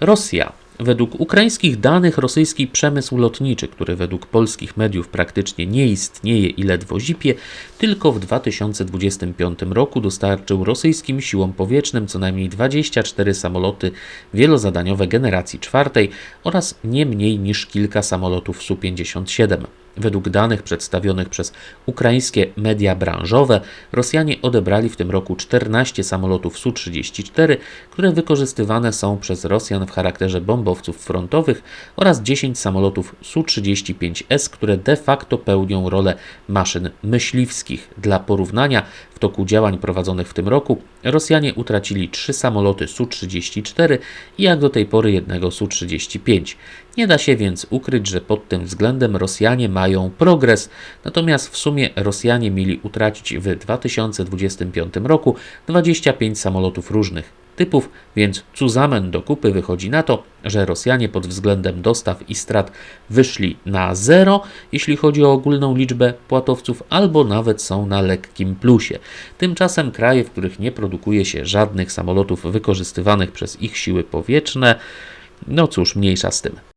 Rosja. Według ukraińskich danych rosyjski przemysł lotniczy, który według polskich mediów praktycznie nie istnieje i ledwo zipie, tylko w 2025 roku dostarczył rosyjskim siłom powietrznym co najmniej 24 samoloty wielozadaniowe generacji czwartej oraz nie mniej niż kilka samolotów Su-57. Według danych przedstawionych przez ukraińskie media branżowe, Rosjanie odebrali w tym roku 14 samolotów Su-34, które wykorzystywane są przez Rosjan w charakterze bombowców frontowych oraz 10 samolotów Su-35S, które de facto pełnią rolę maszyn myśliwskich. Dla porównania, w toku działań prowadzonych w tym roku Rosjanie utracili 3 samoloty Su-34 i jak do tej pory jednego Su-35. Nie da się więc ukryć, że pod tym względem Rosjanie mają progres, natomiast w sumie Rosjanie mieli utracić w 2025 roku 25 samolotów różnych typów, więc cuzamen do kupy wychodzi na to, że Rosjanie pod względem dostaw i strat wyszli na zero, jeśli chodzi o ogólną liczbę płatowców, albo nawet są na lekkim plusie. Tymczasem kraje, w których nie produkuje się żadnych samolotów wykorzystywanych przez ich siły powietrzne, no cóż, mniejsza z tym.